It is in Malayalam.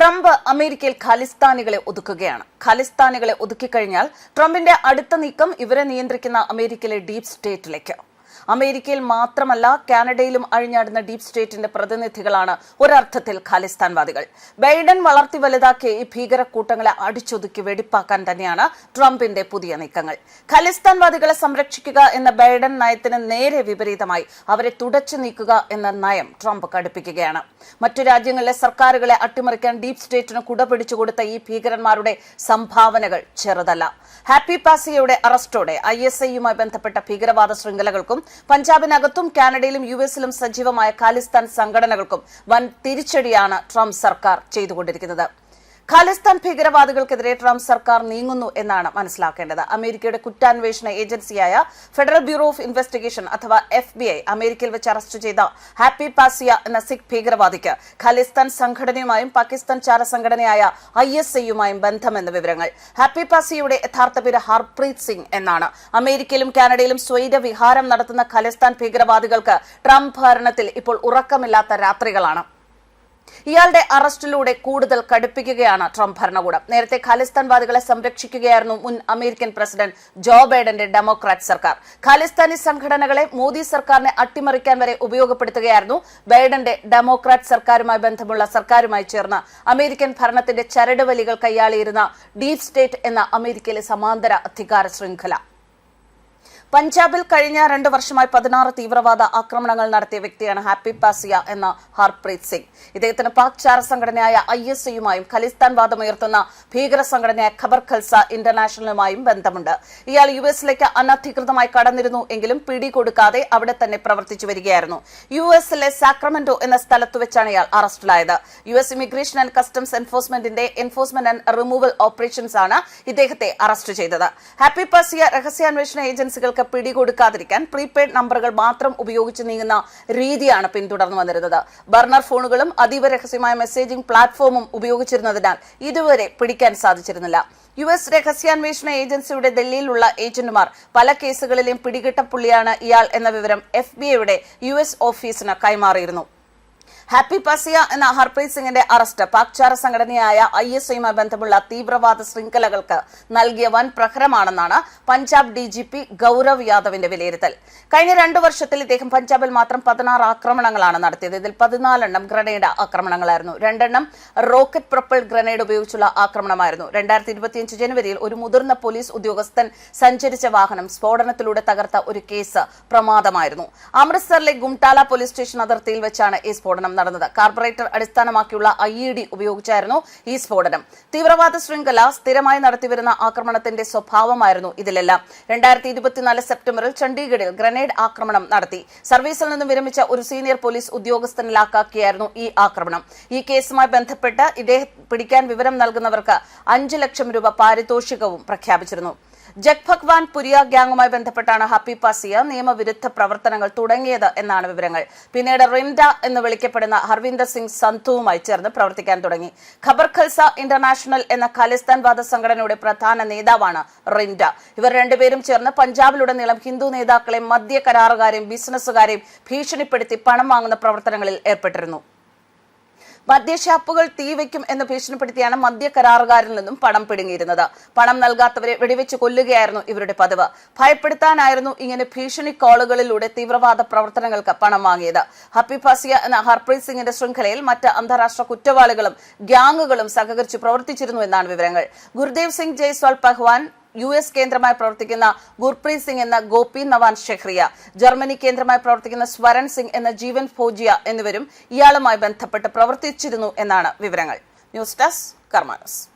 ട്രംപ് അമേരിക്കയിൽ ഖാലിസ്ഥാനികളെ ഒതുക്കുകയാണ്. ഖാലിസ്ഥാനികളെ ഒതുക്കിക്കഴിഞ്ഞാൽ ട്രംപിന്റെ അടുത്ത നീക്കം ഇവരെ നിയന്ത്രിക്കുന്ന അമേരിക്കയിലെ ഡീപ് സ്റ്റേറ്റിലേക്ക്. അമേരിക്കയിൽ മാത്രമല്ല കാനഡയിലും അഴിഞ്ഞാടുന്ന ഡീപ് സ്റ്റേറ്റിന്റെ പ്രതിനിധികളാണ് ഒരർത്ഥത്തിൽ ഖാലിസ്ഥാൻവാദികൾ. ബൈഡൻ വളർത്തി വലുതാക്കിയ ഈ ഭീകരക്കൂട്ടങ്ങളെ അടിച്ചൊതുക്കി വെടിപ്പാക്കാൻ തന്നെയാണ് ട്രംപിന്റെ പുതിയ നീക്കങ്ങൾ. ഖാലിസ്ഥാൻവാദികളെ സംരക്ഷിക്കുക എന്ന ബൈഡൻ നയത്തിന് നേരെ വിപരീതമായി അവരെ തുടച്ചു നീക്കുക എന്ന നയം ട്രംപ് കടുപ്പിക്കുകയാണ്. മറ്റു രാജ്യങ്ങളിലെ സർക്കാരുകളെ അട്ടിമറിക്കാൻ ഡീപ് സ്റ്റേറ്റിന് കുട പിടിച്ചു കൊടുത്ത ഈ ഭീകരന്മാരുടെ സംഭാവനകൾ ചെറുതല്ല. ഹാപ്പി പാസിയയുടെ അറസ്റ്റോടെ ഐ എസ് ഐയുമായി ബന്ധപ്പെട്ട ഭീകരവാദ ശൃംഖലകൾക്കും പഞ്ചാബിനകത്തും കാനഡയിലും യു എസിലും സജീവമായ ഖാലിസ്ഥാൻ സംഘടനകൾക്കും വൻ തിരിച്ചടിയാണ് ട്രംപ് സർക്കാർ ചെയ്തുകൊണ്ടിരിക്കുന്നത്. ഖാലിസ്ഥാൻ ഭീകരവാദികൾക്കെതിരെ ട്രംപ് സർക്കാർ നീങ്ങുന്നു എന്നാണ് മനസ്സിലാക്കേണ്ടത്. അമേരിക്കയുടെ കുറ്റാന്വേഷണ ഏജൻസിയായ ഫെഡറൽ ബ്യൂറോ ഓഫ് ഇൻവെസ്റ്റിഗേഷൻ അഥവാ എഫ് ബി ഐ അമേരിക്കയിൽ വെച്ച് അറസ്റ്റ് ചെയ്ത ഹാപ്പി പാസിയ എന്ന സിഖ് ഭീകരവാദിക്ക് ഖാലിസ്ഥാൻ സംഘടനയുമായും പാകിസ്ഥാൻ ചാര സംഘടനയായ ഐ എസ് ഐയുമായും ബന്ധമെന്ന വിവരങ്ങൾ. ഹാപ്പി പാസിയയുടെ യഥാർത്ഥ പേര് ഹർപ്രീത് സിംഗ് എന്നാണ്. അമേരിക്കയിലും കാനഡയിലും സ്വൈര വിഹാരം നടത്തുന്ന ഖാലിസ്ഥാൻ ഭീകരവാദികൾക്ക് ട്രംപ് ഭരണത്തിൽ ഇപ്പോൾ ഉറക്കമില്ലാത്ത രാത്രികളാണ്. ഇയാളുടെ അറസ്റ്റിലൂടെ കൂടുതൽ കടുപ്പിക്കുകയാണ് ട്രംപ് ഭരണകൂടം. നേരത്തെ ഖാലിസ്ഥാൻവാദികളെ സംരക്ഷിക്കുകയായിരുന്നു മുൻ അമേരിക്കൻ പ്രസിഡന്റ് ജോ ബൈഡന്റെ ഡെമോക്രാറ്റ് സർക്കാർ. ഖാലിസ്ഥാനി സംഘടനകളെ മോദി സർക്കാരിനെ അട്ടിമറിക്കാൻ വരെ ഉപയോഗപ്പെടുത്തുകയായിരുന്നു ബൈഡന്റെ ഡെമോക്രാറ്റ് സർക്കാരുമായി ബന്ധമുള്ള സർക്കാരുമായി ചേർന്ന് അമേരിക്കൻ ഭരണത്തിന്റെ ചരടുവലികൾ കൈയാളിയിരുന്ന ഡീപ് സ്റ്റേറ്റ് എന്ന അമേരിക്കയിലെ സമാന്തര അധികാര ശൃംഖല. പഞ്ചാബിൽ കഴിഞ്ഞ രണ്ട് വർഷമായി പതിനാറ് തീവ്രവാദ ആക്രമണങ്ങൾ നടത്തിയ വ്യക്തിയാണ് ഹാപ്പി പാസിയ എന്ന ഹർപ്രീത് സിംഗ്. ഇദ്ദേഹത്തിന് പാക് ചാര സംഘടനയായ ഐ എസ് സിയുമായും ഖലിസ്ഥാൻ വാദമുയർത്തുന്ന ഭീകര സംഘടനയായ ഖബർ ഖൽസ ഇന്റർനാഷണലുമായും ബന്ധമുണ്ട്. ഇയാൾ യു എസിലേക്ക് അനധികൃതമായി കടന്നിരുന്നു എങ്കിലും പിടികൊടുക്കാതെ അവിടെ തന്നെ പ്രവർത്തിച്ചു വരികയായിരുന്നു. യു എസിലെ സാക്രമെന്റോ എന്ന സ്ഥലത്ത് വെച്ചാണ് ഇയാൾ അറസ്റ്റിലായത്. U S immigration and customs എൻഫോഴ്സ്മെന്റിന്റെ enforcement and removal operations ആണ് ഇദ്ദേഹത്തെ അറസ്റ്റ് ചെയ്തത്. ഹാപ്പി പാസിയ രഹസ്യാന്വേഷണ ഏജൻസികൾക്ക് പിടികൊടുക്കാതിരിക്കാൻ പ്രീപെയ്ഡ് നമ്പറുകൾ മാത്രം ഉപയോഗിച്ച് നീങ്ങുന്ന രീതിയാണ് പിന്തുടർന്നു വന്നിരുന്നത്. ബർണർ ഫോണുകളും അതീവ രഹസ്യമായ മെസ്സേജിംഗ് പ്ലാറ്റ്ഫോമും ഉപയോഗിച്ചിരുന്നതിനാൽ ഇതുവരെ പിടിക്കാൻ സാധിച്ചിരുന്നില്ല. യു എസ് രഹസ്യാന്വേഷണ ഏജൻസിയുടെ ഡൽഹിയിലുള്ള ഏജന്റുമാർ പല കേസുകളിലെയും പിടികിട്ട പുള്ളിയാണ് ഇയാൾ എന്ന വിവരം എഫ് ബി ഐയുടെ യു എസ് ഓഫീസിന് കൈമാറിയിരുന്നു. ഹാപ്പി പാസിയ എന്ന ഹർപ്രീത് സിംഗിന്റെ അറസ്റ്റ്. പാക് ചാര സംഘടനയായ ഐ എസ് ഐയുമായി ബന്ധമുള്ള തീവ്രവാദ ശൃംഖലകൾക്ക് നൽകിയ വൻ പ്രഹരമാണെന്നാണ് Punjab D G P Gaurav യാദവിന്റെ വിലയിരുത്തൽ. കഴിഞ്ഞ രണ്ടു വർഷത്തിൽ ഇദ്ദേഹം പഞ്ചാബിൽ മാത്രം പതിനാറ് ആക്രമണങ്ങളാണ് നടത്തിയത്. ഇതിൽ പതിനാലെണ്ണം ഗ്രനേഡ് ആക്രമണങ്ങളായിരുന്നു. രണ്ടെണ്ണം റോക്കറ്റ് പ്രൊപ്പൽ ഗ്രനേഡ് ഉപയോഗിച്ചുള്ള ആക്രമണമായിരുന്നു. രണ്ടായിരത്തി ഇരുപത്തിയഞ്ച് ജനുവരിയിൽ ഒരു മുതിർന്ന പോലീസ് ഉദ്യോഗസ്ഥൻ സഞ്ചരിച്ച വാഹനം സ്ഫോടനത്തിലൂടെ തകർത്ത ഒരു കേസ് പ്രമാദമായിരുന്നു. അമൃത്സറിലെ ഗുംടാല പോലീസ് സ്റ്റേഷൻ അതിർത്തിയിൽ വെച്ചാണ് ഈ സ്ഫോടനം നടന്നത്. കാർബറേറ്റർ അടിസ്ഥാനമാക്കിയുള്ള ഐ ഇ ഡി ഉപയോഗിച്ചായിരുന്നു ഈ സ്ഫോടനം. തീവ്രവാദ ശൃംഖല സ്ഥിരമായി നടത്തിവരുന്ന ആക്രമണത്തിന്റെ സ്വഭാവമായിരുന്നു ഇതിലെല്ലാം. രണ്ടായിരത്തി ഇരുപത്തിനാല് സെപ്റ്റംബറിൽ ചണ്ഡീഗഡിൽ ഗ്രനേഡ് ആക്രമണം നടത്തി. സർവീസിൽ നിന്നും വിരമിച്ച ഒരു സീനിയർ പോലീസ് ഉദ്യോഗസ്ഥനിലാക്കിയായിരുന്നു ഈ ആക്രമണം. ഈ കേസുമായി ബന്ധപ്പെട്ട് ഇദ്ദേഹം പിടിക്കാൻ വിവരം നൽകുന്നവർക്ക് അഞ്ച് ലക്ഷം രൂപ പാരിതോഷികവും പ്രഖ്യാപിച്ചിരുന്നു. ജഗ് ഭഗ്വാൻ പുരിയ ഗ്യാങ്ങുമായി ബന്ധപ്പെട്ടാണ് ഹാപ്പി പാസിയ നിയമവിരുദ്ധ പ്രവർത്തനങ്ങൾ തുടങ്ങിയത് എന്നാണ് വിവരങ്ങൾ. പിന്നീട് റിംഡ എന്ന് വിളിക്കപ്പെടുന്ന ഹർവിന്ദർ സിംഗ് സന്ധുവുമായി ചേർന്ന് പ്രവർത്തിക്കാൻ തുടങ്ങി. ഖബർ ഖൽസ ഇന്റർനാഷണൽ എന്ന ഖാലിസ്ഥാൻ വാദ സംഘടനയുടെ പ്രധാന നേതാവാണ് റിംഡ. ഇവർ രണ്ടുപേരും ചേർന്ന് പഞ്ചാബിലുടനീളം ഹിന്ദു നേതാക്കളെയും മദ്യ കരാറുകാരെയും ബിസിനസ്സുകാരെയും ഭീഷണിപ്പെടുത്തി പണം വാങ്ങുന്ന പ്രവർത്തനങ്ങളിൽ ഏർപ്പെട്ടിരുന്നു. മദ്യഷാപ്പുകൾ തീവയ്ക്കും എന്ന് ഭീഷണിപ്പെടുത്തിയാണ് മദ്യ കരാറുകാരിൽ നിന്നും പണം പിടുങ്ങിയിരുന്നത്. പണം നൽകാത്തവരെ വെടിവെച്ച് കൊല്ലുകയായിരുന്നു ഇവരുടെ പതിവ്. ഭയപ്പെടുത്താനായിരുന്നു ഇങ്ങനെ ഭീഷണി കോളുകളിലൂടെ തീവ്രവാദ പ്രവർത്തനങ്ങൾക്ക് പണം വാങ്ങിയത്. ഹപ്പി ഫാസിയ എന്ന ഹർപ്രീത് സിംഗിന്റെ ശൃംഖലയിൽ മറ്റ് അന്താരാഷ്ട്ര കുറ്റവാളികളും ഗ്യാങ്ങുകളും സഹകരിച്ച് പ്രവർത്തിച്ചിരുന്നു എന്നാണ് വിവരങ്ങൾ. ഗുർദേവ് സിംഗ് ജയ്സ്വാൾ പഹ്വാൻ യു എസ് കേന്ദ്രമായി പ്രവർത്തിക്കുന്ന ഗുർപ്രീത് സിംഗ് എന്ന ഗോപി നവാൻ ഷെഹ്രിയ ജർമ്മനി കേന്ദ്രമായി പ്രവർത്തിക്കുന്ന സ്വരൺ സിംഗ് എന്ന ജീവൻ ഫോജിയ എന്നിവരും ഇയാളുമായി ബന്ധപ്പെട്ട് പ്രവർത്തിച്ചിരുന്നു എന്നാണ് വിവരങ്ങൾ. News desk കർമാനസ്